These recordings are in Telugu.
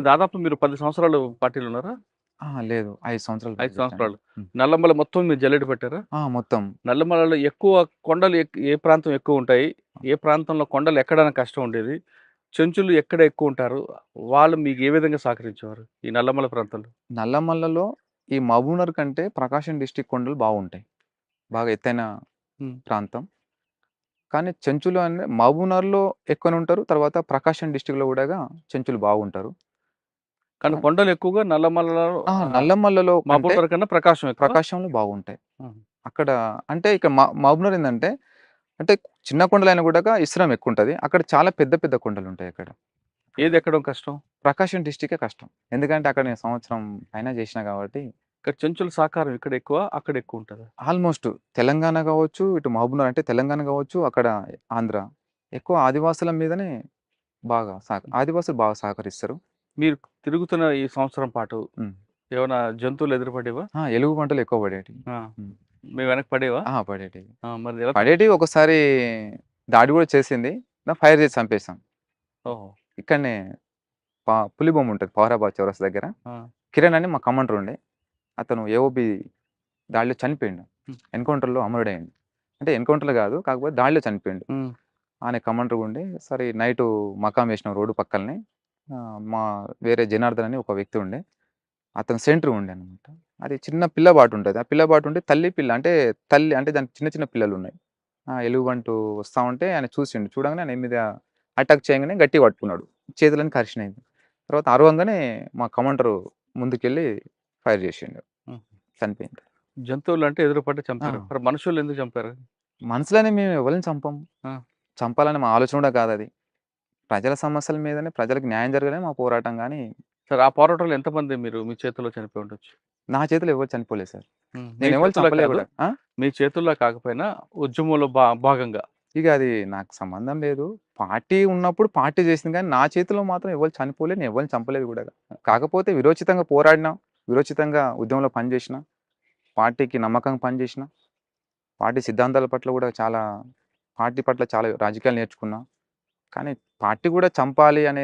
దాదాపు మీరు పది సంవత్సరాలు పార్టీలు ఉన్నారా? లేదు. ఐదు సంవత్సరాలు ఐదు. సంవత్సరాలు. నల్లమల మొత్తం మీరు జల్లెడ పెట్టారా? మొత్తం. నల్లమలలో ఎక్కువ కొండలు ఏ ప్రాంతం ఎక్కువ ఉంటాయి? ఏ ప్రాంతంలో కొండలు ఎక్కడానికి కష్టం ఉండేది? చెంచులు ఎక్కడ ఎక్కువ ఉంటారు? వాళ్ళు మీకు ఏ విధంగా సహకరించేవారు ఈ నల్లమల ప్రాంతంలో? నల్లమల్లలో ఈ మహబూబ్నగర్ కంటే ప్రకాశం డిస్టిక్ కొండలు బాగుంటాయి. బాగా ఎత్తైన. ప్రాంతం. కానీ చెంచులు అంటే మహబూబ్నగర్లో ఎక్కువనే ఉంటారు తర్వాత ప్రకాశం డిస్టిక్లో కూడా చెంచులు బాగుంటారు. కానీ కొండలు ఎక్కువగా నల్లమల్లలో కంటే మహబూబ్ కన్నా ప్రకాశం ప్రకాశంలో బాగుంటాయి. అక్కడ అంటే ఇక్కడ మా మహబూబ్నగర్ ఏంటంటే అంటే చిన్న కొండలైనా కూడా ఇస్రాం ఎక్కువ ఉంటుంది అక్కడ చాలా పెద్ద పెద్ద కొండలు ఉంటాయి అక్కడ. ఏది ఎక్కడం కష్టం? ప్రకాశం డిస్టికే కష్టం. ఎందుకంటే అక్కడ నేను సంవత్సరం పైన చేసిన కాబట్టి ఇక్కడ చెంచుల సహకారం ఇక్కడ ఎక్కువ అక్కడ ఎక్కువ ఉంటుంది? ఆల్మోస్ట్ తెలంగాణ కావచ్చు ఇటు మహబూబ్నగర్ అంటే తెలంగాణ కావచ్చు అక్కడ ఆంధ్ర. ఎక్కువ ఆదివాసుల మీదనే బాగా సహక ఆదివాసులు బాగా సహకరిస్తారు. మీరు తిరుగుతున్న ఈ సంవత్సరం పాటు. ఏమైనా జంతువులు ఎదురుపడేవా? ఆ, ఎలుగు పంటలు ఎక్కువ పడేటివి. ఆ. ఉం. మీ వెనక పడేవా? ఆ, పడేటివి. ఆ, మరి ఎలా పడేటివి ఒకసారి దాడి కూడా చేసింది. నా ఫైర్ చేసి చంపేసాం ఓహో. ఇక్కడనే పా పులి బొమ్మ ఉంటుంది పవరాబాద్ చౌరస్ దగ్గర. ఆ. కిరణ్ అని మా కమాండర్ ఉండే. అతను ఏఓబి దాడిలో చనిపోయిండు. ఎన్కౌంటర్లో అమరుడైంది అంటే ఎన్కౌంటర్లో కాదు కాకపోతే దాడిలో చనిపోయిండు. ఆయన కమాండర్ ఉండి సరే నైట్ మకాం వేసిన రోడ్డు పక్కనే మా వేరే జనార్దన్ అని ఒక వ్యక్తి ఉండే. అతను సెంటర్ ఉండే అనమాట అది చిన్న పిల్లబాటు ఉంటుంది. ఆ పిల్లబాటు ఉంటే తల్లి పిల్ల అంటే తల్లి అంటే దానికి చిన్న చిన్న పిల్లలు ఉన్నాయి. ఎలుగుబంటు వస్తా ఉంటే ఆయన చూసిండు. చూడంగానే ఆయన మీద అటాక్ చేయగానే గట్టి పట్టుకున్నాడు. చేతులని కరిచినాయి. తర్వాత అరవంగానే మా కమాండర్ ముందుకెళ్ళి ఫైర్ చేసిండు. చనిపోయింది జంతువులు అంటే ఎదురుపడి చంపారు. మరి మనుషులు ఎందుకు చంపారు? మనసులోనే మేము ఎవరిని చంపం. చంపాలని మా ఆలోచన కూడా కాదు అది. ప్రజల సమస్యల మీదనే ప్రజలకు న్యాయం జరగలే మా పోరాటం కానీ. సరే ఆ పోరాటంలో ఎంతమంది మీరు మీ చేతుల్లో చనిపోయి ఉండొచ్చు? నా చేతిలో ఎవరు చనిపోలేదు సార్. నేను ఎవరు చంపలేదు? మీ చేతుల్లో కాకపోయినా ఉద్యమంలో భాగంగా. ఇక అది నాకు సంబంధం లేదు. పార్టీ ఉన్నప్పుడు పార్టీ చేసింది కానీ నా చేతిలో మాత్రం ఎవరు చనిపోలేదు నేను ఎవరిని చంపలేదు కూడా. కాకపోతే విరోచితంగా పోరాడినా. విరోచితంగా ఉద్యమంలో పనిచేసిన పార్టీకి నమ్మకంగా పనిచేసిన పార్టీ సిద్ధాంతాల పట్ల కూడా చాలా పార్టీ పట్ల చాలా రాజకీయాలు నేర్చుకున్నా కానీ పార్టీ కూడా చంపాలి అనే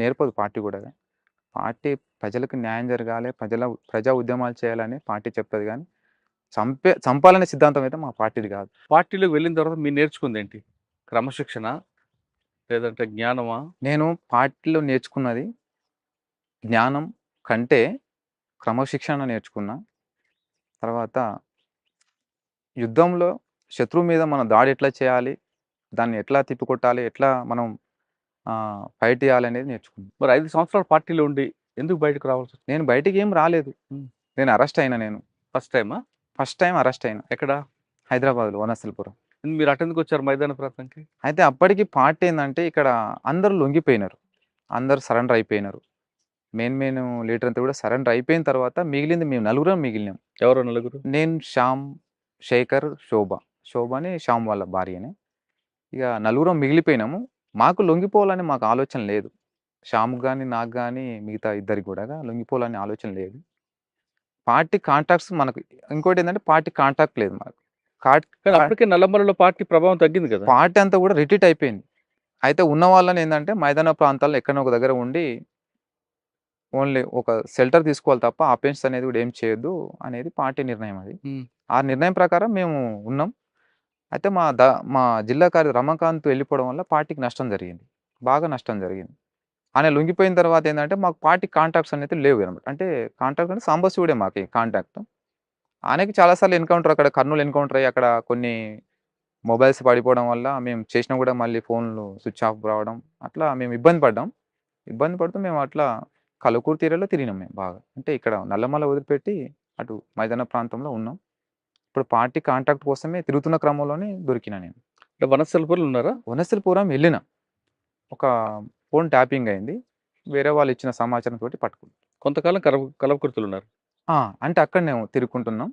నేర్పదు పార్టీ కూడా. పార్టీ ప్రజలకు న్యాయం జరగాలి ప్రజల ప్రజా ఉద్యమాలు చేయాలని పార్టీ చెప్తుంది కానీ చంపే చంపాలనే సిద్ధాంతం అయితే మా పార్టీది కాదు. పార్టీలోకి వెళ్ళిన తర్వాత మీరు నేర్చుకుంది ఏంటి? క్రమశిక్షణ లేదంటే జ్ఞానమా? నేను పార్టీలో నేర్చుకున్నది జ్ఞానం కంటే క్రమశిక్షణ నేర్చుకున్నా తర్వాత యుద్ధంలో శత్రువు మీద మనం దాడి ఎట్లా చేయాలి దాన్ని ఎట్లా తిప్పికొట్టాలి ఎట్లా మనం ఫైట్ చేయాలి అనేది నేర్చుకున్నాను మరి ఐదు సంవత్సరాల పార్టీలో ఉండి ఎందుకు బయటకు రావాల్సి నేను బయటికి ఏం రాలేదు. నేను అరెస్ట్ అయినా నేను. ఫస్ట్ టైమా? ఫస్ట్ టైం అరెస్ట్ అయినా. ఎక్కడ? హైదరాబాద్లో వనస్థలపురం. మీరు అటెందుకు వచ్చారు మైదాన ప్రాంతానికి? అయితే అప్పటికి పార్టీ ఏంటంటే ఇక్కడ అందరూ లొంగిపోయినారు. అందరూ సరెండర్ అయిపోయినారు. మెయిన్ మెయిన్ లీడర్ అంతా కూడా సరెండర్ అయిపోయిన తర్వాత మిగిలింది మేము నలుగురం మిగిలినాం. ఎవరో నలుగురు? నేను శ్యామ్ శేఖర్ శోభ. శోభ అని శ్యామ్ వాళ్ళ భార్యనే. ఇక నలుగురం మిగిలిపోయినాము. మాకు లొంగిపోవాలని మాకు ఆలోచన లేదు. శ్యామ్ కానీ నాకు కానీ మిగతా ఇద్దరికి కూడా లొంగిపోవాలని ఆలోచన లేదు. పార్టీ కాంటాక్ట్స్ మనకు ఇంకోటి ఏంటంటే పార్టీ కాంటాక్ట్ లేదు మాకు. అప్పటికే నల్లమలలో పార్టీ ప్రభావం తగ్గింది కదా? పార్టీ అంతా కూడా రిట్రీట్ అయిపోయింది. అయితే ఉన్న వాళ్ళని ఏంటంటే మైదాన ప్రాంతాల్లో ఎక్కడో ఒక దగ్గర ఉండి ఓన్లీ ఒక షెల్టర్ తీసుకోవాలి తప్ప ఆపెన్స్ అనేది కూడా ఏం చేయొద్దు అనేది పార్టీ నిర్ణయం అది. ఆ నిర్ణయం ప్రకారం మేము ఉన్నాం. అయితే మా ద మా జిల్లా కార్య రమాకాంత్ వెళ్ళిపోవడం వల్ల పార్టీకి నష్టం జరిగింది. బాగా నష్టం జరిగింది. ఆయన లొంగిపోయిన తర్వాత ఏంటంటే మాకు పార్టీ కాంటాక్ట్స్ అనేది లేవు అనమాట. అంటే కాంటాక్ట్ అంటే సాంబశివుడే మాకు కాంటాక్ట్ ఆయనకి చాలాసార్లు ఎన్కౌంటర్ అక్కడ కర్నూలు ఎన్కౌంటర్ అయ్యి అక్కడ కొన్ని మొబైల్స్ పడిపోవడం వల్ల మేము చేసినా కూడా మళ్ళీ ఫోన్లు స్విచ్ ఆఫ్ రావడం అట్లా మేము ఇబ్బంది పడ్డాం. ఇబ్బంది పడుతూ మేము అట్లా కలుకూరు తీరలో తిరిగినాం మేము బాగా. అంటే ఇక్కడ నల్లమల వదిలిపెట్టి అటు మైదాన ప్రాంతంలో ఉన్నాం. ఇప్పుడు పార్టీ కాంటాక్ట్ కోసమే తిరుగుతున్న క్రమంలోనే దొరికిన నేను. అంటే వనస్థలపురం ఉన్నారా? వనస్థలపురం వెళ్ళిన. ఒక ఫోన్ ట్యాపింగ్ అయింది. వేరే వాళ్ళు ఇచ్చిన సమాచారం తోటి పట్టుకున్నాం. కొంతకాలం కలవ కలవకుర్తులు ఉన్నారు. అంటే అక్కడ మేము తిరుగుకుంటున్నాం.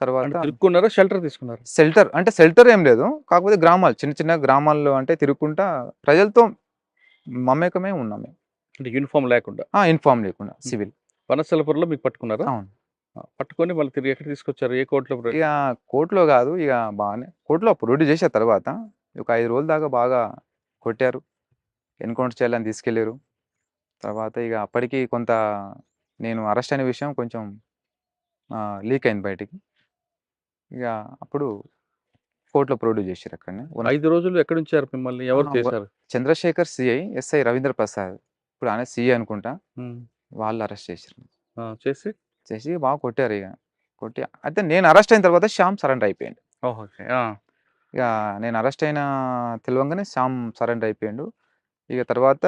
తర్వాత తిరుక్కున్నారా షెల్టర్ తీసుకున్నారు? షెల్టర్ అంటే షెల్టర్ ఏం లేదు. కాకపోతే గ్రామాలు చిన్న చిన్న గ్రామాల్లో అంటే తిరుగుకుంటా ప్రజలతో మమేకమే ఉన్నాం మేము. అంటే యూనిఫామ్ లేకుండా. ఇన్ఫామ్ లేకుండా సివిల్. వనస్థలపురంలో మీకు పట్టుకున్నారా? అవును. పట్టుకొని మళ్ళీ తిరిగి ఎక్కడ తీసుకొచ్చారు? ఏ కోర్టులో ఇక కోర్టులో కాదు ఇక బాగానే కోర్టులో ప్రొడ్యూస్ చేసిన తర్వాత. ఒక ఐదు రోజుల దాకా బాగా కొట్టారు. ఎన్కౌంటర్ చేయాలని తీసుకెళ్ళారు. తర్వాత ఇక అప్పటికి కొంత నేను అరెస్ట్ అయిన విషయం కొంచెం లీక్ అయింది బయటికి. ఇక అప్పుడు కోర్టులో ప్రొడ్యూస్ చేశారు అక్కడనే. ఐదు రోజులు ఎక్కడ ఉంచారు మిమ్మల్ని? ఎవరు చేశారు? Chandrasekhar CI SI Ravindra Prasad. ఇప్పుడు ఆయన సిఐ అనుకుంటా. వాళ్ళు అరెస్ట్ చేశారు ఆ, చేసి? చేసి బాగా కొట్టారు ఇక. కొట్టి అయితే నేను అరెస్ట్ అయిన తర్వాత శ్యామ్ సరెండర్ అయిపోయాడు. ఇక నేను అరెస్ట్ అయిన తెలియంగానే శ్యామ్ సరెండర్ అయిపోయాడు. ఇక తర్వాత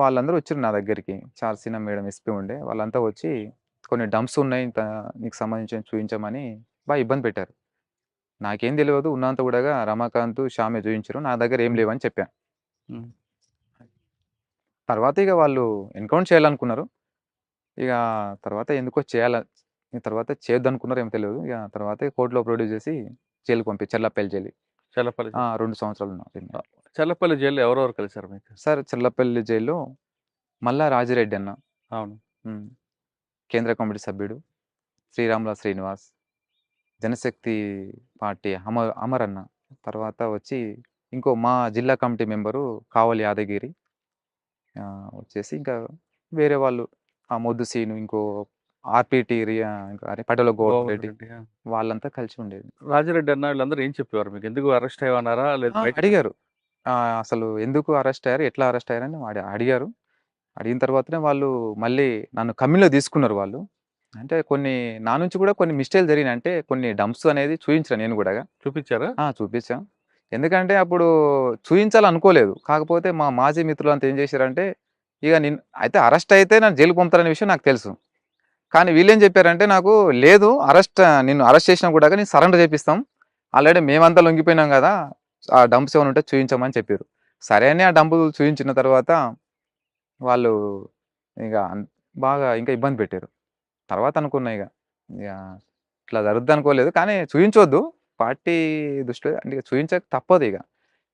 వాళ్ళందరూ వచ్చారు నా దగ్గరికి. చార్సీనా మేడం ఎస్పీ ఉండే. వాళ్ళంతా వచ్చి కొన్ని డంప్స్ ఉన్నాయి నీకు సంబంధించిన చూపించమని బాగా ఇబ్బంది పెట్టారు. నాకేం తెలియదు ఉన్నంత కూడా రమాకాంత్ శ్యామే చూపించారు నా దగ్గర ఏం లేవని చెప్పాను. తర్వాత ఇక వాళ్ళు ఎన్కౌంట్ చేయాలనుకున్నారు. ఇక తర్వాత ఎందుకో చేయాల తర్వాత చేయొద్దనుకున్నారు ఏం తెలియదు. ఇక తర్వాత కోర్టులో ప్రొడ్యూస్ చేసి జైలుకి పంపి చెల్లపల్లి జైలు చల్లపల్లి రెండు సంవత్సరాలు ఉన్నా. చల్లపల్లి జైల్లో ఎవరెవరు కలిశారు మీకు? సార్ చెల్లపల్లి జైల్లో మల్లా రాజిరెడ్డి అన్న. అవును. కేంద్ర కమిటీ సభ్యుడు శ్రీరాముల శ్రీనివాస్ జనశక్తి పార్టీ అమర్ అమర్ అన్న. తర్వాత వచ్చి ఇంకో మా జిల్లా కమిటీ మెంబరు కావలి యాదగిరి. వచ్చేసి ఇంకా వేరే వాళ్ళు ఆ మొద్దు సీను ఇంకో ఆర్పిటి పటేల గౌడ్. వాళ్ళంతా కలిసి ఉండేది. రాజిరెడ్డి అన్న వీళ్ళందరూ ఏం చెప్పేవారు మీకు? ఎందుకు అరెస్ట్ అయ్యన్నారా లేదా అడిగారు. ఆ, అసలు ఎందుకు అరెస్ట్ అయ్యారు? ఎట్లా అరెస్ట్ అయ్యారని వాడి- అడిగారు. అడిగిన తర్వాతనే వాళ్ళు మళ్ళీ నన్ను కమ్మిలో తీసుకున్నారు వాళ్ళు. అంటే కొన్ని నా నుంచి కూడా కొన్ని మిస్టేక్లు జరిగినాయి. అంటే కొన్ని డంప్స్ అనేది చూపించాను నేను కూడా. చూపించారా? ఆ, చూపించా. ఎందుకంటే అప్పుడు చూయించాలనుకోలేదు. కాకపోతే మా మాజీ మిత్రులు అంతా ఏం చేశారంటే ఇక నేను అయితే అరెస్ట్ అయితే నన్ను జైలు పంపుతారనే విషయం నాకు తెలుసు. కానీ వీళ్ళేం చెప్పారంటే నాకు లేదు అరెస్ట్ నిన్ను అరెస్ట్ చేసినా కూడా నేను సరెండర్ చేపిస్తాం. ఆల్రెడీ మేమంతా లొంగిపోయినాం కదా ఆ డంప్స్ ఏమైనా ఉంటే చూపించమని చెప్పారు సరే అని ఆ డంపులు చూపించిన తర్వాత వాళ్ళు ఇక బాగా ఇంకా ఇబ్బంది పెట్టారు తర్వాత అనుకున్నా ఇక ఇక ఇట్లా జరుగుద్ది అనుకోలేదు కానీ చూపించవద్దు పార్టీ దృష్టిలో అంటే చూపించక తప్పదు ఇక.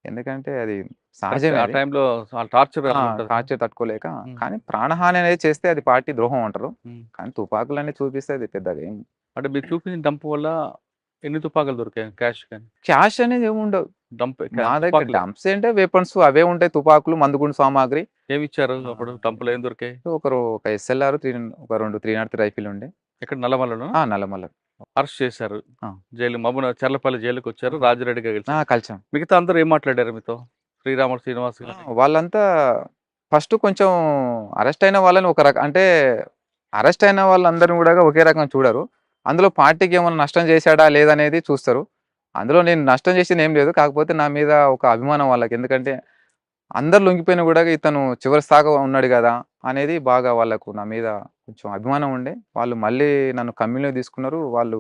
ఎందుకంటే అది సహజమే ఆ. టైంలో టార్చర్ టార్చర్ తట్టుకోలేక. కానీ ప్రాణహాని అనేది చేస్తే అది పార్టీ ద్రోహం అంటారు. కానీ తుపాకులన్నీ చూపిస్తే అది పెద్దగా ఏం అంటే మీరు చూపించిన డంప్ వల్ల ఎన్ని తుపాకులు దొరికాయి? క్యాష్ కానీ? క్యాష్ అనేది ఏమి ఉండదు డంప్ నా దగ్గర డంప్స్ అంటే వెపన్స్ అవే ఉంటాయి. తుపాకులు మందుగుండు సామాగ్రి. ఏమి ఇచ్చారు. అప్పుడు? డంపులు ఏం దొరికాయి? ఒకరు ఒక ఎస్ఎల్ఆర్ త్రీ ఒక రెండు త్రీ నాట్ రైఫిల్ ఉండే. ఇక్కడ నల్లమల్లను? ఆ నల్లమల్ల. అరెస్ట్ చేశారు. జైలు మమ్మల్ని చర్లపల్లి జైలుకి వచ్చారు రాజిరెడ్డి గారు ఆ, కలిసాం. మిగతా అందరూ ఏం మాట్లాడారు మీతో? శ్రీరాముడు శ్రీనివాస్? వాళ్ళంతా ఫస్ట్ కొంచెం అరెస్ట్ అయిన వాళ్ళని ఒక రకం అంటే అరెస్ట్ అయిన వాళ్ళందరిని కూడా ఒకే రకంగా చూడరు. అందులో పార్టీకి ఏమైనా నష్టం చేశాడా లేదనేది చూస్తారు. అందులో నేను నష్టం చేసింది ఏం లేదు. కాకపోతే నా మీద ఒక అభిమానం వాళ్ళకి. ఎందుకంటే అందరు లొంగిపోయినా కూడా ఇతను చివరి స్థాగా ఉన్నాడు కదా! అనేది బాగా వాళ్ళకు నా మీద కొంచెం అభిమానం ఉండే. వాళ్ళు మళ్ళీ నన్ను కమ్యూనిలో తీసుకున్నారు. వాళ్ళు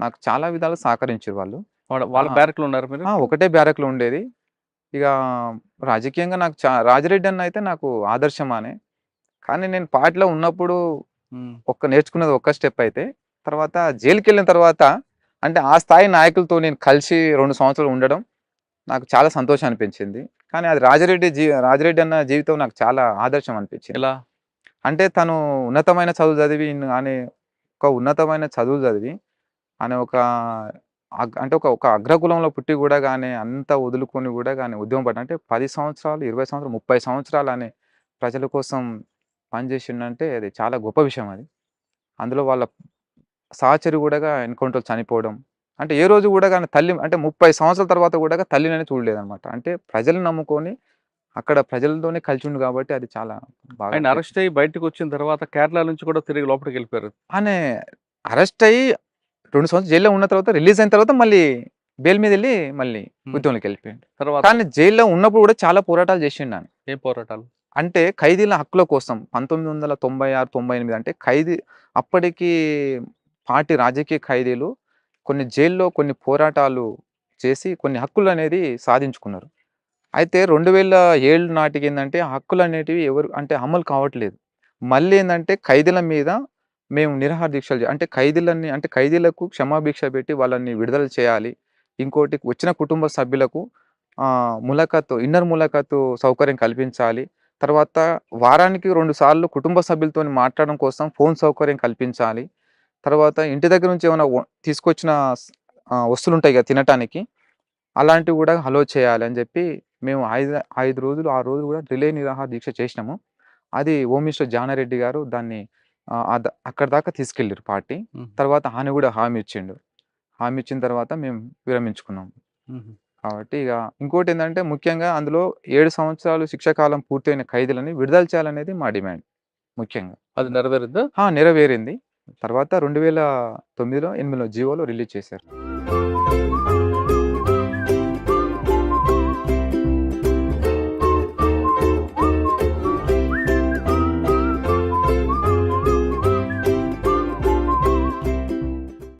నాకు చాలా విధాలు సహకరించారు వాళ్ళు. వాళ్ళ వాళ్ళ ఆ. బ్యారక్లో ఉన్నారు మీరు? ఒకటే బ్యారక్లో ఉండేది. ఇక రాజకీయంగా నాకు చా రాజిరెడ్డి అన్న అయితే నాకు ఆదర్శమానే. కానీ నేను పార్టీలో ఉన్నప్పుడు. ఒక్క నేర్చుకున్నది ఒక్క స్టెప్ అయితే తర్వాత జైలుకి వెళ్ళిన తర్వాత అంటే ఆ స్థాయి నాయకులతో నేను కలిసి రెండు సంవత్సరాలు ఉండడం నాకు చాలా సంతోషం అనిపించింది కానీ అది రాజిరెడ్డి జీ రాజిరెడ్డి అన్న జీవితం నాకు చాలా ఆదర్శం అనిపించింది. ఎలా? అంటే తను ఉన్నతమైన చదువు చదివి అనే ఒక ఉన్నతమైన చదువు చదివి అనే ఒక అగ్- అంటే ఒక ఒక అగ్రకులంలో పుట్టి కూడా కానీ అంత వదులుకొని కూడా కానీ ఉద్యమం పడ్డ అంటే పది సంవత్సరాలు ఇరవై సంవత్సరాలు ముప్పై సంవత్సరాలు అనే ప్రజల కోసం పనిచేసిండంటే అది చాలా గొప్ప విషయం అది. అందులో వాళ్ళ సహచరి కూడా ఎన్కౌంటర్ చనిపోవడం. అంటే ఏ రోజు కూడా కానీ తల్లి అంటే ముప్పై సంవత్సరాల తర్వాత కూడా తల్లిని చూడలేదు అంటే ప్రజలు నమ్ముకొని అక్కడ ప్రజలతోనే కలిసి ఉండు కాబట్టి అది చాలా బాగా ఆయన అరెస్ట్ అయ్యి బయటకు వచ్చిన తర్వాత కేరళ నుంచి కూడా తిరిగి లోపలికి వెళ్ళిపోయారు. ఆయన అరెస్ట్ అయ్యి రెండు సంవత్సరాలు జైల్లో ఉన్న తర్వాత రిలీజ్ అయిన తర్వాత మళ్ళీ బెయిల్ మీద వెళ్ళి మళ్ళీ. ఉద్యమంలోకి వెళ్ళిపోయాడు. తర్వాత? కానీ జైల్లో ఉన్నప్పుడు కూడా చాలా పోరాటాలు చేసిండు ఆయన. ఏం పోరాటాలు? అంటే ఖైదీల హక్కుల కోసం పంతొమ్మిది వందల తొంభై ఆరు తొంభై ఎనిమిది అంటే ఖైదీ అప్పటికి పార్టీ రాజకీయ ఖైదీలు కొన్ని జైల్లో కొన్ని పోరాటాలు చేసి కొన్ని హక్కులు అనేది సాధించుకున్నారు. అయితే రెండు వేల ఏళ్ళు నాటికి ఏంటంటే హక్కులు అనేటివి ఎవరు అంటే అమలు కావట్లేదు. మళ్ళీ ఏంటంటే ఖైదీల మీద మేము నిరాహార దీక్షలు అంటే ఖైదీలన్నీ అంటే ఖైదీలకు క్షమాభిక్ష పెట్టి వాళ్ళని విడుదల చేయాలి. ఇంకోటి వచ్చిన కుటుంబ సభ్యులకు ములాఖాతు ఇన్నర్ ములాఖాతు సౌకర్యం కల్పించాలి. తర్వాత వారానికి రెండు సార్లు కుటుంబ సభ్యులతో మాట్లాడడం కోసం ఫోన్ సౌకర్యం కల్పించాలి. తర్వాత ఇంటి దగ్గర నుంచి ఏమైనా తీసుకొచ్చిన వస్తువులు ఉంటాయి కదా తినటానికి అలాంటివి కూడా హలో చేయాలి అని చెప్పి మేము ఐదు ఐదు రోజులు ఆరు రోజులు కూడా రిలే నిరాహార దీక్ష చేసినాము. అది హోమ్ మినిస్టర్ జానారెడ్డి గారు దాన్ని ఆ, అక్కడ దాకా తీసుకెళ్ళారు పార్టీ. తర్వాత ఆయన కూడా హామీ ఇచ్చిండు. హామీ ఇచ్చిన తర్వాత మేము విరమించుకున్నాం. కాబట్టి ఇక ఇంకోటి ఏంటంటే ముఖ్యంగా అందులో ఏడు సంవత్సరాలు శిక్షాకాలం పూర్తయిన ఖైదీలని విడుదల చేయాలనేది మా డిమాండ్ ముఖ్యంగా. అది నెరవేరుద్దా ఆ, నెరవేరింది. తర్వాత రెండు వేల తొమ్మిదిలో ఎనిమిదిలో జీవోలో రిలీజ్ చేశారు.